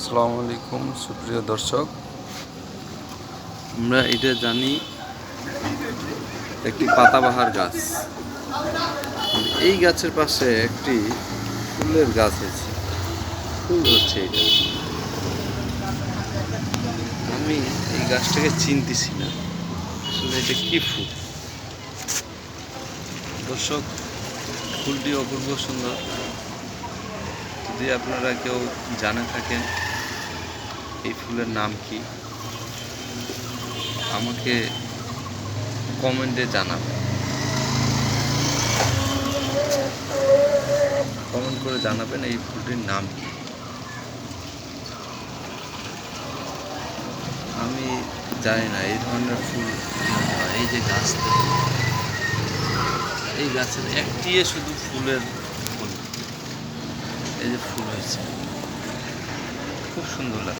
আসসালামু আলাইকুম, সুপ্রিয় দর্শক। আমরা এটা জানি একটি পাতাবাহার গাছ। এই গাছের পাশে একটি ফুলের গাছ আছে। ফুল হচ্ছে এটা। আমি এই গাছটাকে চিনতেছি না। আসলে এটা কি ফুল? দর্শক, ফুলটি অপূর্ব সুন্দর। যদি আপনারা কেউ জানে থাকেন এই ফুলের নাম কি? আমাকে কমেন্টে জানাবেন। কমেন্ট করে জানাবেন এই ফুলটির নাম কি? আমি জানি না, এই ধরনের ফুল এই যে গাছ এই গাছের একটি শুধু ফুলের ফুল। এই যে ফুল হয়েছে। খুব সুন্দর লাগে